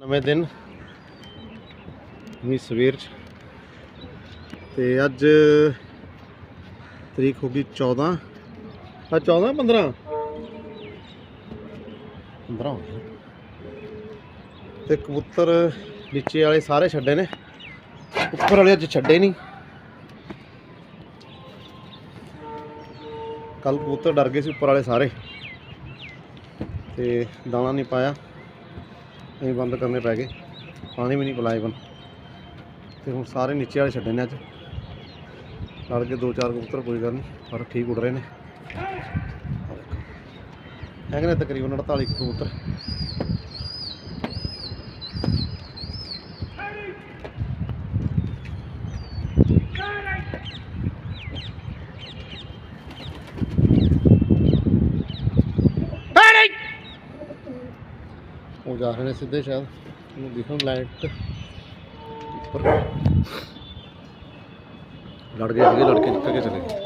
ਨਵੇਂ ਦਿਨ। ਵੀ ਸਵੇਰ ਚ। ਤੇ ਅੱਜ ਤਰੀਕ ਹੋ ਗਈ 14 ਆ 14 15 15 ਹੋ ਗਈ। ਤੇ ਕਬੂਤਰ ਨੀਚੇ ਵਾਲੇ ਸਾਰੇ ਛੱਡੇ ਨੇ। ਉੱਪਰ ਵਾਲੇ ਅੱਜ ਛੱਡੇ ਨਹੀਂ ਕੱਲ ਕਬੂਤਰ ਡਰ ਗਏ ਸੀ ਉੱਪਰ ਵਾਲੇ ਸਾਰੇ। ਤੇ ਦਾਣਾ ਨਹੀਂ ਪਾਇਆ। ਅਸੀਂ ਬੰਦ ਕਰਨੇ ਪੈ ਗਏ। ਪਾਣੀ ਵੀ ਨਹੀਂ ਪਿਲਾਏ ਬਨ ਤੇ ਹੁਣ ਸਾਰੇ ਨੀਚੇ ਵਾਲੇ ਛੱਡੇ ਨੇ ਅੱਜ। ਲੜ ਕੇ ਦੋ ਚਾਰ ਕਬੂਤਰ, ਕੋਈ ਗੱਲ ਨਹੀਂ। ਪਰ ਠੀਕ ਉੱਡ ਰਹੇ ਨੇ। ਹੈਗੇ ਨੇ ਤਕਰੀਬਨ 48 ਕਬੂਤਰ ਉਹ ਜਾ ਰਹੇ ਨੇ ਸਿੱਧੇ ਸ਼ਾਇਦ ਉਹਨੂੰ ਦਿਖਣ ਲਾਈਟ ਉੱਪਰ ਲੜ ਗਏ ਸੀਗੇ, ਲੜਕੇ ਨਿਕਲ ਕੇ ਚਲੇ ਗਏ।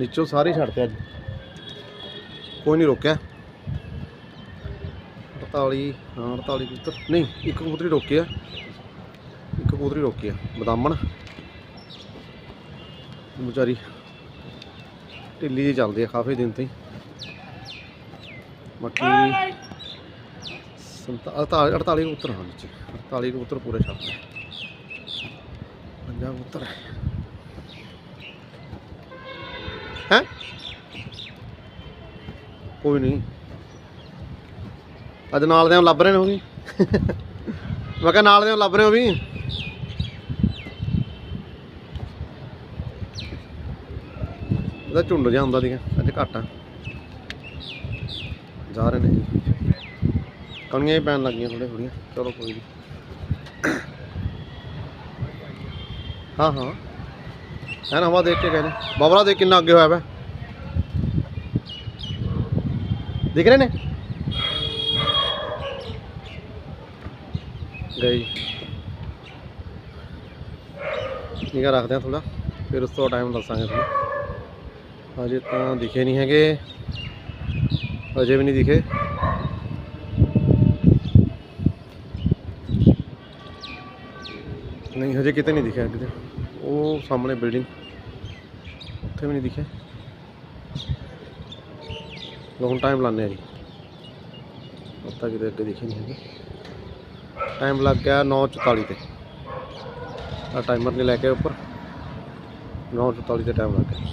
ਨੀਚੋਂ ਸਾਰੇ ਹੀ ਛੱਡਤੇ ਅੱਜ। ਕੋਈ ਨਹੀਂ ਰੋਕਿਆ। 48 ਹਾਂ 48 ਕਬੂਤਰ। ਨਹੀਂ, ਇੱਕ ਕਬੂਤਰੀ ਰੋਕੀ ਆ ਇੱਕ ਕਬੂਤਰੀ ਰੋਕੀ ਆ ਬਦਾਮਣ। ਵਿਚਾਰੀ ਢਿੱਲੀ ਜਿਹੀ ਚੱਲਦੀ ਆ, ਕਾਫੀ ਦਿਨ ਤੋਂ ਬਾਕੀ 48 48 ਕਬੂਤਰ ਹਾਂ ਨੀਚੇ 48 ਕਬੂਤਰ ਪੂਰੇ ਛੱਡਤੇ ਪੰਜਾਹ ਕਬੂਤਰ। ਹੈ? ਕੋਈ ਨਹੀਂ। ਅੱਜ ਨਾਲ ਦੇ ਲੱਭ ਰਹੇ ਨੇ ਉਹ ਵੀ। ਮੈਂ ਕਿਹਾ ਨਾਲ ਦੇ ਲੱਭ ਰਹੇ ਹੋ ਵੀ। ਇਹਦਾ ਝੁੰਡ ਜਿਹਾ ਹੁੰਦਾ ਸੀਗਾ, ਅੱਜ ਘੱਟ ਆ। ਜਾ ਰਹੇ ਨੇ। ਜੀ ਕਣੀਆਂ ਹੀ ਪੈਣ ਲੱਗੀਆਂ ਥੋੜ੍ਹੀਆਂ ਥੋੜੀਆਂ ਚਲੋ ਕੋਈ ਨਹੀਂ ਹਾਂ ਹਾਂ। ਹੈ ਨਾ ਹਵਾ ਦੇਖ ਕੇ ਕਹਿੰਦੇ ਬਾਬਰਾ ਦੇਖ ਕਿੰਨਾ ਅੱਗੇ ਹੋਇਆ ਵਾ ਦਿਖ ਰਹੇ ਨੇ? ਗਈ। ਨਿਗਾ ਰੱਖਦੇ ਆ ਥੋੜਾ ਫਿਰ ਉਸ ਤੋਂ ਟਾਈਮ ਦੱਸਾਂਗੇ ਤੁਹਾਨੂੰ। ਅਜੇ ਤਾਂ ਦਿਖੇ ਨਹੀਂ ਹੈਗੇ। ਅਜੇ ਵੀ ਨਹੀਂ ਦਿਖੇ। ਨਹੀਂ, ਹਜੇ ਕਿਤੇ ਨਹੀਂ ਦਿਖਿਆ ਕਿਤੇ। ਉਹ ਸਾਹਮਣੇ ਬਿਲਡਿੰਗ ਉੱਥੇ ਵੀ ਨਹੀਂ ਦਿਖਿਆ ਹੁਣ ਟਾਈਮ ਲਾਣੇ ਆ ਜੀ। ਉੱਤਾ ਕਿਤੇ ਅੱਗੇ ਦਿਖੇ ਨਹੀਂ ਹੈਗੇ। ਟਾਈਮ ਲੱਗ ਗਿਆ 9:44 ਤੇ। ਆ ਟਾਈਮਰ ਨੇ ਲੈ ਕੇ ਉੱਪਰ। 9:44 ਤੇ ਟਾਈਮ ਲੱਗ ਗਿਆ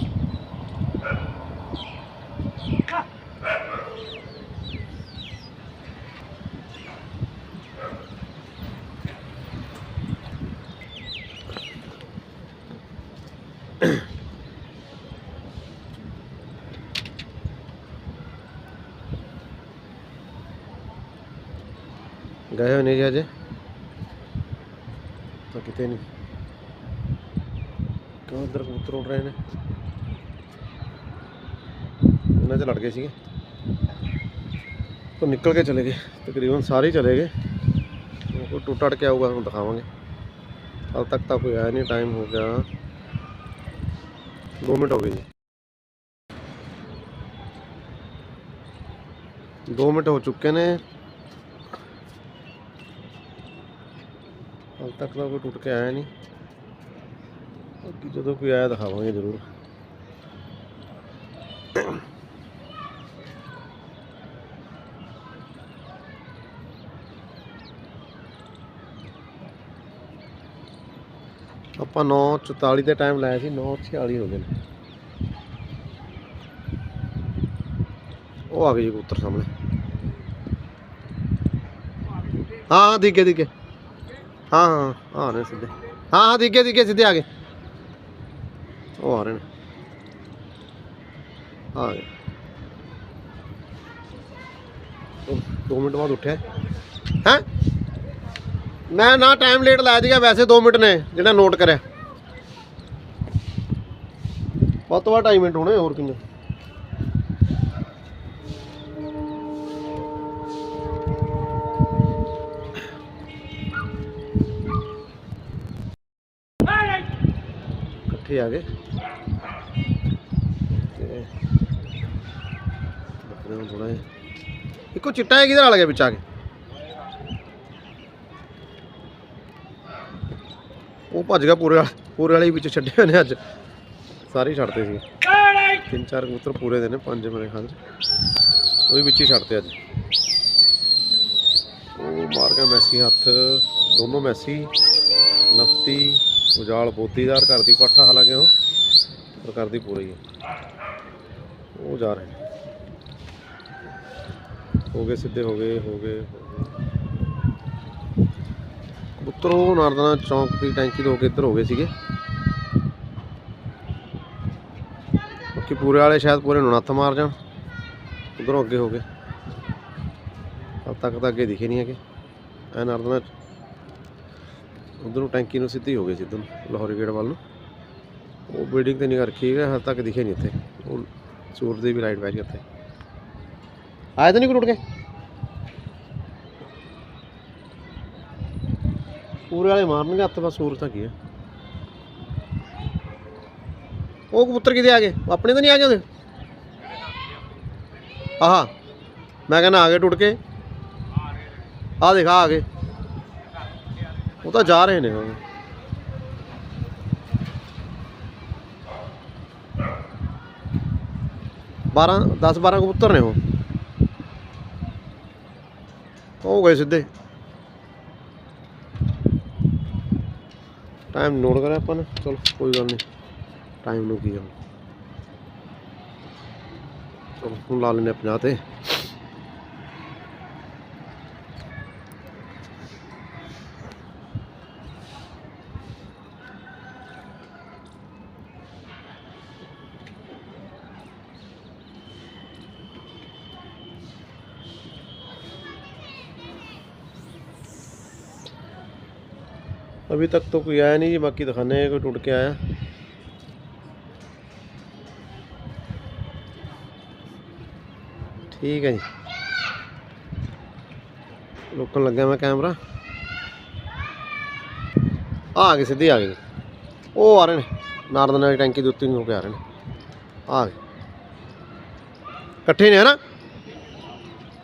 ਗਏ ਹੋਏ ਨੇ ਜੀ ਅਜੇ? ਤਾਂ ਕਿਤੇ ਨਹੀਂ। ਕਿਉਂ ਇੱਧਰ ਕਬੂਤਰ ਉੱਡ ਰਹੇ ਨੇ? ਇਹਨਾਂ 'ਚ ਲੜ ਗਏ ਸੀਗੇ। ਉਹ ਨਿਕਲ ਕੇ ਚਲੇ ਗਏ। ਤਕਰੀਬਨ ਸਾਰੇ ਚਲੇ ਗਏ। ਉਹ ਟੁੱਟ ਅੜ ਕੇ ਆਊਗਾ, ਤੁਹਾਨੂੰ ਦਿਖਾਵਾਂਗੇ। ਹਾਲ ਤੱਕ ਤਾਂ ਕੋਈ ਆਇਆ ਨਹੀਂ ਟਾਈਮ ਹੋ ਗਿਆ। 2 ਮਿੰਟ ਹੋ ਗਏ ਜੀ। 2 ਮਿੰਟ ਹੋ ਚੁੱਕੇ ਨੇ ਹਾਲ ਤੱਕ ਤਾਂ ਕੋਈ ਟੁੱਟ ਕੇ ਆਇਆ ਨਹੀਂ। ਬਾਕੀ ਜਦੋਂ ਕੋਈ ਆਇਆ ਦਿਖਾਵਾਂਗੇ ਜ਼ਰੂਰ। ਆਪਾਂ 9:44 ਤੇ ਟਾਈਮ ਲਾਇਆ ਸੀ 9:46 ਹੋ ਗਏ ਨੇ। ਉਹ ਆ ਗਏ ਜੀ ਕਬੂਤਰ ਸਾਹਮਣੇ। ਹਾਂ ਹਾਂ ਦਿਖੇ ਦਿਖੇ ਹਾਂ ਹਾਂ ਆ ਰਹੇ ਸਿੱਧੇ। ਹਾਂ ਹਾਂ ਦਿਖੇ ਦਿਖੇ ਸਿੱਧੇ ਆ ਗਏ। ਉਹ ਆ ਰਹੇ ਨੇ। ਆ ਗਏ। ਉਹ ਦੋ ਮਿੰਟ ਬਾਅਦ ਉੱਠਿਆ। ਹੈ? ਮੈਂ ਨਾ ਟਾਈਮ ਲੇਟ ਲਾਇਆ ਸੀਗਾ, ਵੈਸੇ 2 ਮਿੰਟ ਨੇ, ਜਿਹੜਾ ਨੋਟ ਕਰਿਆ। ਵੱਧ ਤੋਂ ਵੱਧ 2.5 ਮਿੰਟ ਹੋਣੇ, ਹੋਰ ਕਿੰਨੇ? ਇਕੱਠੇ ਆ ਗਏ ਤੇ ਬੱਕਰੇ ਨੂੰ ਥੋੜਾ ਜਿਹਾ ਇੱਕੋ ਚਿੱਟਾ ਹੈ ਕਿਧਰ ਆ ਗਿਆ ਵਿੱਚ ਆ ਕੇ ਉਹ ਭੱਜ ਗਿਆ ਪੂਰੇ ਵਾਲਾ ਪੂਰੇ ਵਾਲੇ ਹੀ ਵਿੱਚ ਛੱਡੇ ਹੋਏ ਨੇ ਅੱਜ ਸਾਰੇ ਹੀ ਛੱਡਦੇ ਸੀ ਤਿੰਨ ਚਾਰ ਕਬੂਤਰ ਪੂਰੇ ਦੇ ਨੇ ਪੰਜ ਮੇਰੇ ਖਿਆਲ ਚ ਉਹ ਵੀ ਵਿੱਚ ਹੀ ਛੱਡਤੇ ਅੱਜ ਉਹ ਮਾਰ ਗਿਆ ਮੈਸੀ ਹੱਥ ਦੋਨੋਂ ਮੈਸੀ ਨਫਤੀ ਉਜਾਲ ਪੋਤੀਦਾਰ ਘਰ ਦੀ ਪਾਠਾ ਹਾਲਾਂਕਿ ਉਹ, ਪਰ ਕਰਦੀ ਪੂਰੀ ਹੀ। ਹੈ ਉਹ ਜਾ ਰਹੇ ਨੇ। ਹੋ ਗਏ ਸਿੱਧੇ, ਹੋ ਗਏ ਹੋ ਗਏ। ਹੋ ਗਏ। ਚੌਂਕ ਦੀ ਟੈਂਕੀ ਤੋਂ ਹੋ ਕੇ ਇੱਧਰ ਹੋ ਗਏ ਸੀਗੇ। ਬਾਕੀ ਪੂਰੇ ਵਾਲੇ ਸ਼ਾਇਦ ਪੂਰੇ ਨੂੰ ਨੱਥ ਮਾਰ ਜਾਣ। ਉਧਰੋਂ ਅੱਗੇ ਹੋ ਗਏ। ਹਲ ਤੱਕ ਤਾਂ ਅੱਗੇ ਦਿਖੇ ਨਹੀਂ ਹੈਗੇ। ਐ ਨਾਰਦਾਨਾ ਉਧਰੋਂ ਟੈਂਕੀ ਨੂੰ ਸਿੱਧੀ ਹੋ ਗਈ ਸਿੱਧੂ ਲਾਹੌਰੀ ਗੇਟ ਵੱਲ ਨੂੰ। ਉਹ ਬਿਲਡਿੰਗ ਤੇ ਨਹੀਂ ਰੱਖੀ ਹੈ ਹਲ ਤੱਕ ਦਿਖੇ ਨਹੀਂ ਉੱਥੇ। ਉਹ ਸੂਰਜ ਦੀ ਵੀ ਲਾਈਟ ਪੈ ਗਈ ਉੱਥੇ। ਆਏ ਤਾਂ ਨਹੀਂ ਕੋਈ ਟੁੱਟ ਕੇ? ਪੂਰੇ ਵਾਲੇ ਮਾਰਨਗੇ ਹੱਥ, ਬਸ ਸੂਰਜ ਤਾਂ ਕੀ ਹੈ ਉਹ ਕਬੂਤਰ ਕਿਤੇ ਆ ਗਏ? ਆਪਣੇ ਤਾਂ ਨਹੀਂ ਆ ਗਏ ਉਹਦੇ? ਆਹਾ, ਮੈਂ ਕਹਿੰਦਾ ਆ ਗਏ ਟੁੱਟ ਕੇ। ਆ ਦੇਖ ਆ ਗਏ। ਉਹ ਤਾਂ ਜਾ ਰਹੇ ਨੇ ਉਹ ਬਾਰਾਂ 10 12 ਕਬੂਤਰ ਨੇ ਉਹ। ਉਹ ਗਏ ਸਿੱਧੇ। ਟਾਈਮ ਨੋਟ ਕਰਿਆ ਆਪਾਂ ਨੇ। ਚਲ, ਕੋਈ ਗੱਲ ਨਹੀਂ। ਟਾਈਮ ਨੂੰ ਕੀ ਆ ਚਲੋ, ਹੁਣ ਲਾ ਲੈਨੇ 50 ਤੇ। अभी तक तो कोई आया नहीं जी बाकी दिखाने हैं कोई टूट के आया ठीक है जी रोकन लग गया मैं कैमरा आ गए सीधे आ गए ਉਹ ਆ ਰਹੇ ਨੇ ਨਾਰਦਨ ਵਾਲੀ ਟੈਂਕੀ ਦੇ ਉੱਤੇ ਨਹੀਂ ਹੋ ਕੇ ਆ ਰਹੇ ਨੇ ਆ ਗਏ ਇਕੱਠੇ ਨੇ ਹਨਾ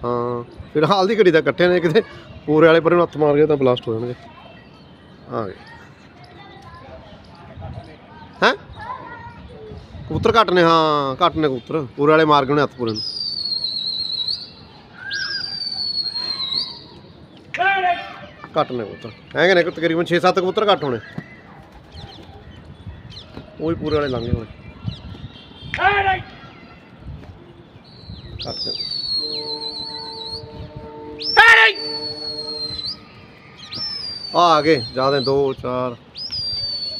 ਹਾਂ ਫਿਲਹਾਲ ਦੀ ਘੜੀ ਤਾਂ ਇਕੱਠੇ ਨੇ ਕਿਤੇ ਪੂਰੇ ਵਾਲੇ ਪਰੇ ਨੂੰ ਹੱਥ ਮਾਰ ਗਏ ਤਾਂ ਬਲਾਸਟ ਹੋ ਜਾਣਗੇ ਆ ਗਏ। ਹੈ? ਕਬੂਤਰ ਘੱਟ ਨੇ, ਹਾਂ, ਘੱਟ ਨੇ ਕਬੂਤਰ। ਪੂਰੇ ਵਾਲੇ ਮਾਰ ਗਏ ਨੇ ਹੱਥ ਪੂਰੇ ਨੂੰ। ਘੱਟ ਨੇ ਕਬੂਤਰ। ਹੈਗੇ ਨੇ ਤਕਰੀਬਨ 6-7 ਕਬੂਤਰ ਘੱਟ ਹੋਣੇ। ਉਹ ਵੀ ਪੂਰੇ ਵਾਲੇ ਲੰਘੇ ਹੋਣੇ। ਘੱਟ ਨੇ। ਆ ਆ ਗਏ ਜ਼ਿਆਦਾ 2 4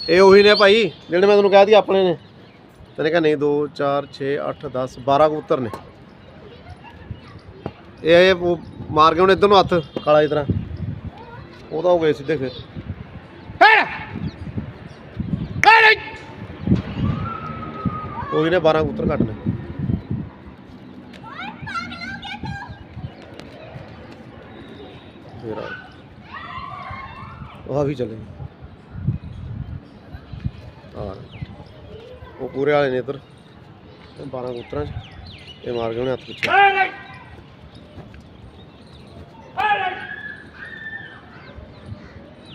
ਇਹ ਉਹੀ ਨੇ ਭਾਈ ਜਿਹੜੇ ਮੈਂ ਤੁਹਾਨੂੰ ਕਹਿ ਦਿੱਤੀ ਆਪਣੇ ਨੇ। ਤੈਨੇ ਕਿਹਾ ਨਹੀਂ 2 4 6 8 10 12 ਕਬੂਤਰ ਨੇ। ਇਹ ਇਹ ਉਹ ਮਾਰ ਗਏ ਹੁਣ ਇਧਰ ਨੂੰ ਹੱਥ ਕਾਲਾ ਇਸ ਤਰ੍ਹਾਂ। ਉਹ ਤਾਂ ਹੋ ਗਏ ਸਿੱਧੇ ਫਿਰ। ਉਹੀ ਨੇ 12 ਕਬੂਤਰ ਘੱਟ ਨੇ ਫਿਰ ਆ ਗਏ। ਵੀ ਚੱਲੇ। ਆ ਉਹ ਪੂਰੇ ਵਾਲੇ ਨੇ ਇੱਧਰ। ਇਹ 12 ਕਬੂਤਰਾਂ 'ਚ। ਇਹ ਮਾਰ ਗਏ ਉਹਨੇ ਹੱਥ ਪਿੱਛੇ।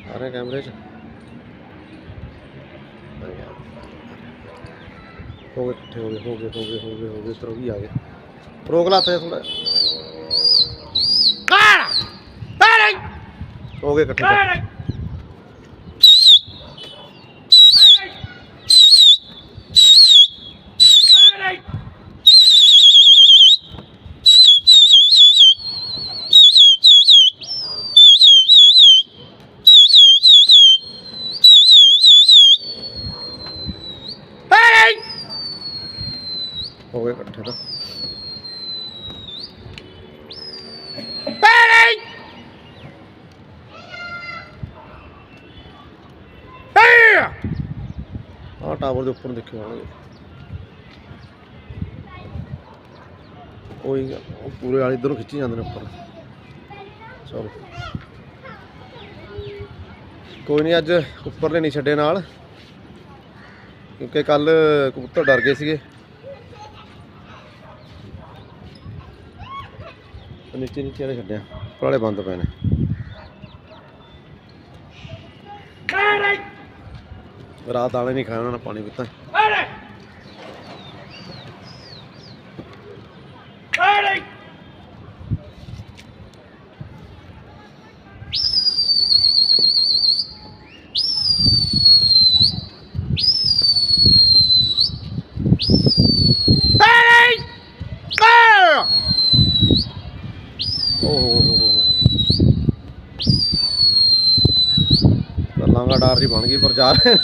ਆ ਰਹੇ ਕੈਮਰੇ 'ਚ। ਹੋ ਗਏ ਇਕੱਠੇ ਹੋ ਗਏ ਹੋ ਗਏ ਹੋ ਗਏ ਹੋ ਗਏ ਹੋ ਗਏ। ਉਹ ਵੀ ਆ ਗਏ। ਰੋਕ ਲਾ ਤੇ ਥੋੜਾ ਹੋ ਗਏ ਇਕੱਠੇ ਤਾਂ। ਹੋ ਗਏ ਇਕੱਠੇ ਤਾਂ ਆਹ ਟਾਵਰ ਦੇ ਉੱਪਰ ਦੇਖਿਓ ਆਣਗੇ ਉਹੀ ਉਹ ਪੂਰੇ ਵਾਲੇ ਇਧਰੋਂ ਖਿੱਚੀ ਜਾਂਦੇ ਨੇ ਉੱਪਰ। ਚਲੋ। ਕੋਈ ਨਹੀਂ, ਅੱਜ ਉੱਪਰਲੇ ਨਹੀਂ ਛੱਡੇ ਨਾਲ। ਕਿਉਂਕਿ ਕੱਲ ਕਬੂਤਰ ਡਰ ਗਏ ਸੀਗੇ। ਨੀਚੇ ਨੀਚੇ ਵਾਲੇ ਛੱਡਿਆ ਪੁਰਾਲੇ ਬੰਦ ਪਏ ਨੇ। ਰਾਤ ਦਾਣੇ ਨਹੀਂ ਉਹਨਾਂ ਨੇ ਪਾਣੀ ਪੀਤਾ। ਓਹ ਲਾਂਗਾ ਡਾਰ ਜੀ ਬਣ ਗਈ ਪਰ ਜਾ ਰਹੇ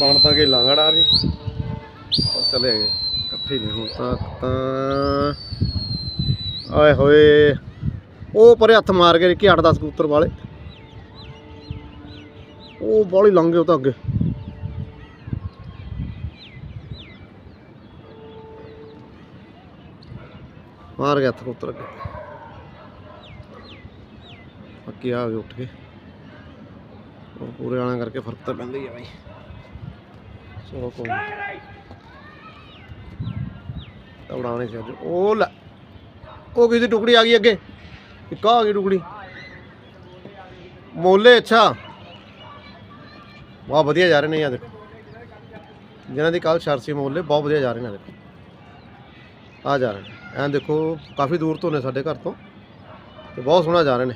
ਬਣ ਤਾਂ ਗਈ ਲਾਂਗਾ ਡਾਰ ਜੀ। ਪਰ ਚਲੇ ਗਏ। ਇਕੱਠੇ ਨਹੀਂ ਹੁਣ ਤਾਂ ਤਾਂ ਆਏ ਹੋਏ। ਉਹ ਪਰੇ ਹੱਥ ਮਾਰ ਗਏ ਕਿ 8-10 ਕਬੂਤਰ ਵਾਲੇ। ਉਹ ਬਾਲੀ ਲੰਘੇ ਉਹ ਤਾਂ ਅੱਗੇ। ਮਾਰ ਗਿਆ ਹੱਥ ਕਬੂਤਰ ਅੱਗੇ ਪੱਕੀ ਆ ਗਏ ਉੱਠ ਕੇ। ਉਹ ਪੂਰੇ ਆਣਾ ਕਰਕੇ ਫ਼ਰਕ ਤਾਂ ਪੈਂਦਾ ਹੀ ਆ ਬਾਈ। ਚਲੋ ਕੋਈ ਤਾਂ ਉਡਾਉਣੇ ਸੀ ਅੱਜ। ਉਹ ਲੈ, ਉਹ ਕਿਹਦੀ ਟੁਕੜੀ ਆ ਗਈ ਅੱਗੇ? ਇੱਕ ਆ ਗਈ ਟੁਕੜੀ। ਮੋਲੇ, ਅੱਛਾ। ਬਹੁਤ ਵਧੀਆ ਜਾ ਰਹੇ ਨੇ ਯਾਰ। ਦੇਖੋ ਜਿਨ੍ਹਾਂ ਦੀ ਕੱਲ ਸ਼ਰਸੀ ਮੋਲੇ, ਬਹੁਤ ਵਧੀਆ ਜਾ ਰਹੇ ਨੇ ਦੇਖੋ ਆ ਜਾ ਰਹੇ ਨੇ। ਐਂ ਦੇਖੋ ਕਾਫੀ ਦੂਰ ਤੋਂ ਨੇ ਸਾਡੇ ਘਰ ਤੋਂ। ਤੇ ਬਹੁਤ ਸੋਹਣਾ ਜਾ ਰਹੇ ਨੇ।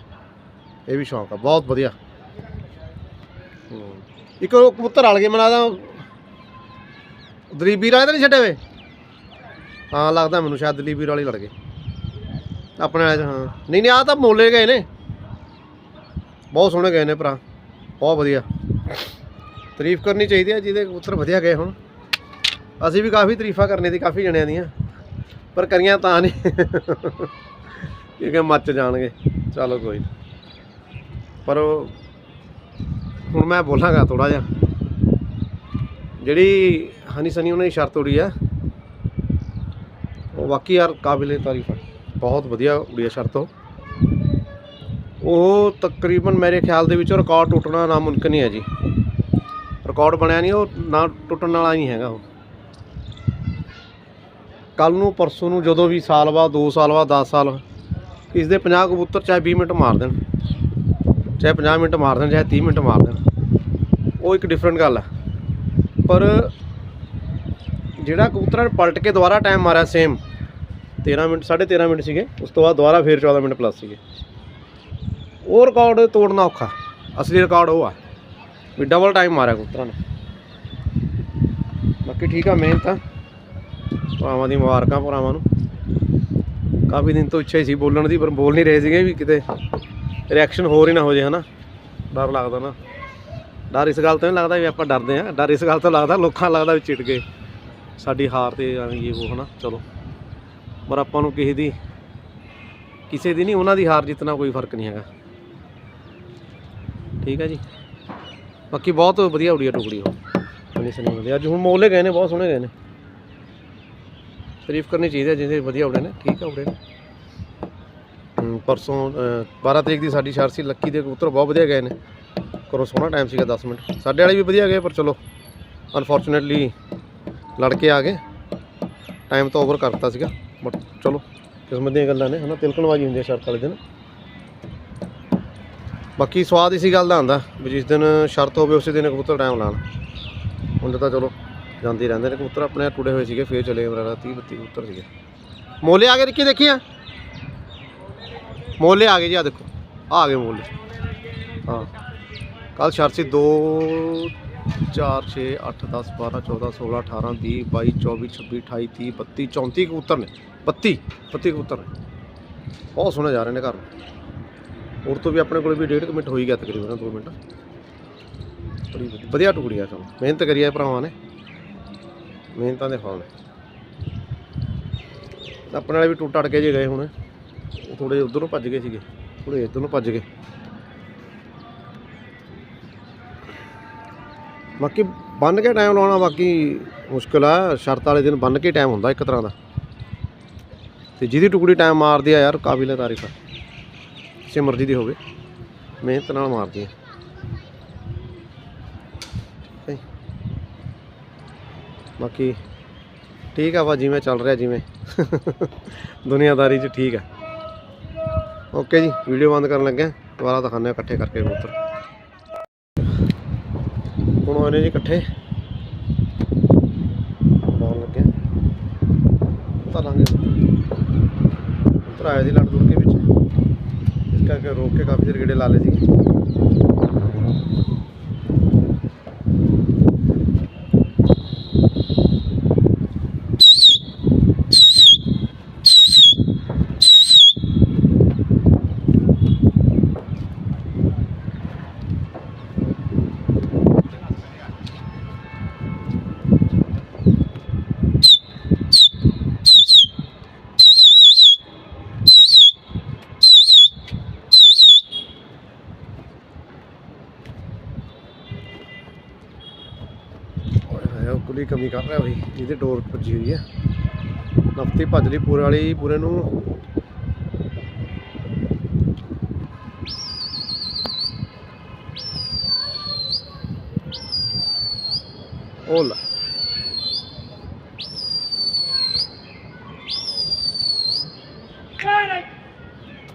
ਇਹ ਵੀ ਸ਼ੌਂਕ ਆ ਬਹੁਤ ਵਧੀਆ। ਹੂੰ। ਇੱਕ ਉਹ ਕਬੂਤਰ ਰਲ ਗਏ ਮਨਾ ਦਾ ਦਲੀਬੀ ਰਾਜ ਤਾਂ ਨਹੀਂ ਛੱਡੇ ਹੋਏ? ਹਾਂ ਲੱਗਦਾ ਮੈਨੂੰ ਸ਼ਾਇਦ ਦਲੀਬੀ ਵਾਲੀ ਲੜ ਗਏ। ਆਪਣੇ ਵਾਲੇ 'ਚ, ਹਾਂ। ਨਹੀਂ ਨਹੀਂ ਆ ਤਾਂ ਮੋਲੇ ਗਏ ਨੇ। ਬਹੁਤ ਸੋਹਣੇ ਗਏ ਨੇ ਭਰਾ। ਬਹੁਤ ਵਧੀਆ। ਤਾਰੀਫ ਕਰਨੀ ਚਾਹੀਦੀ ਹੈ ਜਿਹਦੇ ਕਬੂਤਰ ਵਧੀਆ ਗਏ ਹੁਣ। ਅਸੀਂ ਵੀ ਕਾਫੀ ਤਾਰੀਫਾਂ ਕਰਨੇ ਦੀ ਕਾਫੀ ਜਣਿਆਂ ਦੀਆਂ। ਪਰ ਕਰੀਆਂ ਤਾਂ ਨਹੀਂ। ਕਿਉਂਕਿ ਮੱਚ ਜਾਣਗੇ। ਚਲੋ ਕੋਈ ਨੀ। ਪਰ ਉਹ- ਹੁਣ ਮੈਂ ਬੋਲਾਂਗਾ ਥੋੜਾ ਜਿਹਾ। ਜਿਹੜੀ ਹਨੀ ਸਨੀ ਉਹਨਾਂ ਦੀ ਸ਼ਰਤ ਉੜੀ ਆ। ਉਹ ਵਾਕਈ ਯਾਰ ਕਾਬਿਲੇ ਤਾਰੀਫ ਆ। ਬਹੁਤ ਵਧੀਆ ਉੜੀ ਆ ਸ਼ਰਤ ਉਹ। ਉਹ ਤਕਰੀਬਨ ਮੇਰੇ ਖਿਆਲ ਦੇ ਵਿੱਚ ਰਿਕਾਰਡ ਟੁੱਟਣਾ ਨਾਮੁਮਕਿਨ ਹੀ ਹੈ ਜੀ। ਰਿਕਾਰਡ ਬਣਿਆ ਨਹੀਂ, ਉਹ ਨਾ ਟੁੱਟਣ ਵਾਲਾ ਨਹੀਂ ਹੈਗਾ ਉਹ। ਕੱਲ ਨੂੰ, ਪਰਸੋਂ ਨੂੰ, ਜਦੋਂ ਵੀ ਸਾਲ ਬਾਅਦ 2 ਸਾਲ ਬਾਅਦ 10 ਸਾਲ ਇਸ ਦੇ 50 ਕਬੂਤਰ ਚਾਹੇ 20 ਮਿੰਟ ਮਾਰ ਦੇਣ, ਚਾਹੇ 50 ਮਿੰਟ ਮਾਰ ਦੇਣ, ਚਾਹੇ 30 ਮਿੰਟ ਮਾਰ ਦੇਣ, ਉਹ ਇੱਕ ਡਿਫਰੈਂਟ ਗੱਲ ਹੈ ਪਰ ਜਿਹੜਾ ਕਬੂਤਰਾਂ ਨੇ ਪਲਟ ਕੇ ਦੁਬਾਰਾ ਟਾਈਮ ਮਾਰਿਆ ਸੇਮ 13 ਮਿੰਟ 13.5 ਮਿੰਟ ਸੀਗੇ, ਉਸ ਤੋਂ ਬਾਅਦ ਦੁਬਾਰਾ ਫੇਰ 14 ਮਿੰਟ ਪਲੱਸ ਸੀਗੇ। ਉਹ ਰਿਕਾਰਡ ਤੋੜਨਾ ਔਖਾ, ਅਸਲੀ ਰਿਕਾਰਡ ਉਹ ਆ, ਵੀ ਡਬਲ ਟਾਈਮ ਮਾਰਿਆ ਕਬੂਤਰਾਂ ਨੇ। ਬਾਕੀ ਠੀਕ ਆ, ਮਿਹਨਤ ਆ। ਭਰਾਵਾਂ ਦੀ ਮੁਬਾਰਕਾਂ ਭਰਾਵਾਂ ਨੂੰ। ਕਾਫੀ ਦਿਨ ਤੋਂ ਇੱਛਾ ਹੀ ਸੀ ਬੋਲਣ ਦੀ, ਪਰ ਬੋਲ ਨਹੀਂ ਰਹੇ ਸੀਗੇ ਵੀ ਕਿਤੇ ਰਿਐਕਸ਼ਨ ਹੋਰ ਹੀ ਨਾ ਹੋ ਜੇ, ਹਨਾ? ਡਰ ਲੱਗਦਾ ਨਾ। ਡਰ ਇਸ ਗੱਲ ਤੋਂ ਨਹੀਂ ਲੱਗਦਾ ਵੀ ਆਪਾਂ ਡਰਦੇ ਆ ਡਰ ਇਸ ਗੱਲ ਤੋਂ ਲੱਗਦਾ, ਲੋਕਾਂ ਨੂੰ ਲੱਗਦਾ ਵੀ ਚਿੜ ਗਏ। ਸਾਡੀ ਹਾਰ ਤੇ ਐਵੇਂ ਇਹ ਉਹ, ਹਨਾ? ਚਲੋ। ਪਰ ਆਪਾਂ ਨੂੰ ਕਿਸੇ ਦੀ ਕਿਸੇ ਦੀ ਨਹੀਂ, ਉਹਨਾਂ ਦੀ ਹਾਰ ਜਿੱਤਣਾ ਕੋਈ ਫ਼ਰਕ ਨਹੀਂ ਹੈਗਾ। ਠੀਕ ਹੈ ਜੀ। ਬਾਕੀ ਬਹੁਤ ਵਧੀਆ ਉਡੀਆ ਟੁਕੜੀ ਉਹ ਬਣੀ ਸਨੀ ਵਧੀਆ ਅੱਜ ਹੁਣ ਮੋਲੇ ਗਏ ਨੇ, ਬਹੁਤ ਸੋਹਣੇ ਗਏ ਨੇ। ਤਾਰੀਫ ਕਰਨੀ ਚਾਹੀਦੀ ਹੈ ਜਿਹਦੇ ਵਧੀਆ ਉੜੇ ਨੇ ਠੀਕ ਆ ਉੜੇ ਨੇ। ਹਮ, ਪਰਸੋਂ ਅ, 12 ਤਰੀਕ ਦੀ ਸਾਡੀ ਸ਼ਰਸੀ ਲੱਕੀ ਦੇ ਕਬੂਤਰ ਬਹੁਤ ਵਧੀਆ ਗਏ ਨੇ। ਕਰੋ ਸੋਹਣਾ ਟਾਈਮ ਸੀਗਾ 10 ਮਿੰਟ। ਸਾਡੇ ਵਾਲੇ ਵੀ ਵਧੀਆ ਗਏ ਪਰ ਚਲੋ ਅਨਫੋਰਚੂਨੇਟਲੀ ਲੜ ਕੇ ਆ ਗਏ। ਟਾਈਮ ਤਾਂ ਓਵਰ ਕਰਤਾ ਸੀਗਾ ਬਟ ਚਲੋ ਕਿਸਮਤ ਦੀਆਂ ਗੱਲਾਂ ਨੇ ਹਨਾ ਤਿਲਕਣਵਾਜੀ ਹੁੰਦੀ ਹੈ ਸ਼ਰਤ ਵਾਲੇ ਦਿਨ। ਬਾਕੀ ਸਵਾਦ ਇਸੀ ਗੱਲ ਦਾ ਆਂਦਾ ਵੀ ਜਿਸ ਦਿਨ ਸ਼ਰਤ ਹੋਵੇ ਉਸੇ ਦਿਨ ਕਬੂਤਰ ਟਾਈਮ ਲਾਣ ਹੁਣ ਤਾਂ ਚਲੋ ਜਾਂਦੇ ਰਹਿੰਦੇ ਨੇ, ਕਬੂਤਰ ਆਪਣੇ ਆਪ ਟੁੱਟੇ ਹੋਏ ਸੀਗੇ, ਫੇਰ ਚਲੇ ਮੇਰਾ 30 32 ਕਬੂਤਰ ਸੀਗੇ। ਮੋਲੇ ਆ ਗਏ ਰਿੱਕੀ ਦੇਖੀਆਂ ਮੋਲੇ ਆ ਗਏ ਜੀ ਆ ਦੇਖੋ, ਆ ਗਏ ਮੋਲੇ। ਹਾਂ। ਕੱਲ ਸ਼ਰਸੀ 2 4 6 8 10 12 14 16 18 20 22 24 26 28 30 32 34 ਕਬੂਤਰ ਨੇ। 32 32 ਕਬੂਤਰ ਨੇ। ਬਹੁਤ ਸੋਹਣੇ ਜਾ ਰਹੇ ਨੇ ਘਰ। ਨੂੰ ਹੋਰ ਤੋਂ ਵੀ ਆਪਣੇ ਕੋਲ ਵੀ ਡੇਢ ਕੁ ਮਿੰਟ ਹੋਈ ਗਿਆ ਤਕਰੀਬਨ 2 ਮਿੰਟ। ਬੜੀ ਵਧੀਆ ਟੁਕੜੀਆਂ ਆ, ਚਲੋ। ਮਿਹਨਤ ਕਰੀ ਆ ਭਰਾਵਾਂ ਨੇ। ਮਿਹਨਤਾਂ ਦੇ ਫਲ ਆਪਣੇ ਵਾਲੇ ਵੀ ਟੁੱਟ ਅੜ ਕੇ ਜੇ ਗਏ ਹੁਣ। ਉਹ ਥੋੜੇ ਉਧਰ ਨੂੰ ਭੱਜ ਗਏ ਸੀਗੇ। ਥੋੜੇ ਇੱਧਰ ਨੂੰ ਭੱਜ ਗਏ। ਬਾਕੀ ਬੰਨ ਕੇ ਟਾਈਮ ਲਾਉਣਾ ਬਾਕੀ ਮੁਸ਼ਕਿਲ ਆ। ਸ਼ਰਤ ਵਾਲੇ ਦਿਨ ਬੰਨ ਕੇ ਟਾਈਮ ਹੁੰਦਾ ਇੱਕ ਤਰ੍ਹਾਂ ਦਾ। ਤੇ ਜਿਹਦੀ ਟੁਕੜੀ ਟਾਈਮ ਮਾਰਦੀ ਆ ਯਾਰ, ਕਾਬਿਲੇ ਤਾਰੀਫ ਆ। ਕਿਸੇ ਮਰਜ਼ੀ ਦੀ ਹੋਵੇ। ਮਿਹਨਤ ਨਾਲ ਮਾਰਦੀ ਆ ਠੀਕ ਹੈ ਜੀ। ਬਾਕੀ ਠੀਕ ਆ ਵਾ ਜਿਵੇਂ ਚੱਲ ਰਿਹਾ ਜਿਵੇਂ। ਦੁਨੀਆਦਾਰੀ 'ਚ ਠੀਕ ਆ। ਓਕੇ ਜੀ, ਵੀਡੀਓ ਬੰਦ ਕਰਨ ਲੱਗੇ ਦੁਬਾਰਾ ਦਿਖਾਉਂਦੇ ਹਾਂ ਇਕੱਠੇ ਕਰਕੇ ਕਬੂਤਰ। ਹੁਣ ਹੋਏ ਨੇ ਜੀ ਇਕੱਠੇ। ਲਾਉਣ ਲੱਗੇ ਪਤਾ ਲਾਂਗੇ। ਕਬੂਤਰ ਆਏ ਸੀ ਲੜ ਦੁੜ ਕੇ ਵਿੱਚ। ਇਸ ਕਰਕੇ ਰੋਕ ਕੇ ਕਾਫੀ ਦੇਰ ਗੇੜੇ ਲਾ ਲਏ ਸੀ ਉਹ ਕੁਲੀ ਕਮੀ ਕਰ ਰਿਹਾ ਬਈ ਜਿਹਦੇ ਡੋਰ ਭੱਜੀ ਹੋਈ ਹੈ ਨਫਤੀ ਭੱਜ ਲਈ ਪੂਰੇ ਵਾਲੀ ਪੂਰੇ ਨੂੰ। ਉਹ ਲੈ।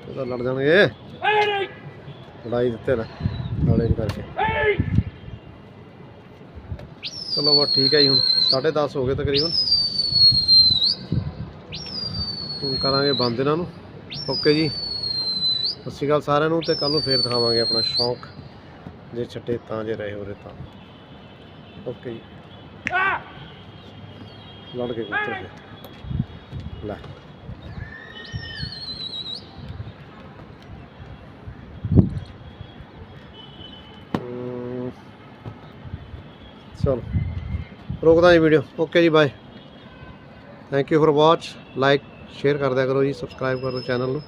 ਉਹਦਾ ਲੜ ਜਾਣਗੇ। ਲੜਾਈ ਦਿੱਤੇ ਨਾ ਨਾਲੇ ਕਰਕੇ। ਚਲੋ ਬਸ ਠੀਕ ਹੈ ਜੀ ਹੁਣ 10:30 ਹੋ ਗਏ ਤਕਰੀਬਨ। ਹੁਣ ਕਰਾਂਗੇ ਬੰਦ ਇਹਨਾਂ ਨੂੰ। ਓਕੇ ਜੀ। ਸਤਿ ਸ਼੍ਰੀ ਅਕਾਲ ਸਾਰਿਆਂ ਨੂੰ ਤੇ ਕੱਲ ਨੂੰ ਫੇਰ ਦਿਖਾਵਾਂਗੇ ਆਪਣਾ ਸ਼ੌਂਕ। ਜੇ ਛੱਡੇ ਤਾਂ ਜੇ ਰਹੇ ਹੋਰੇ ਤਾਂ। ਓਕੇ ਜੀ। ਲੜ ਕੇ ਕੁੱਤਰ ਲੈ। ਹਮ, ਚਲੋ। ਰੋਕਦਾ ਜੀ ਵੀਡੀਓ ਓਕੇ ਜੀ bye thank you for watch like share ਕਰ ਦਿਆ ਕਰੋ ਜੀ। ਸਬਸਕ੍ਰਾਈਬ ਕਰੋ ਚੈਨਲ ਨੂੰ।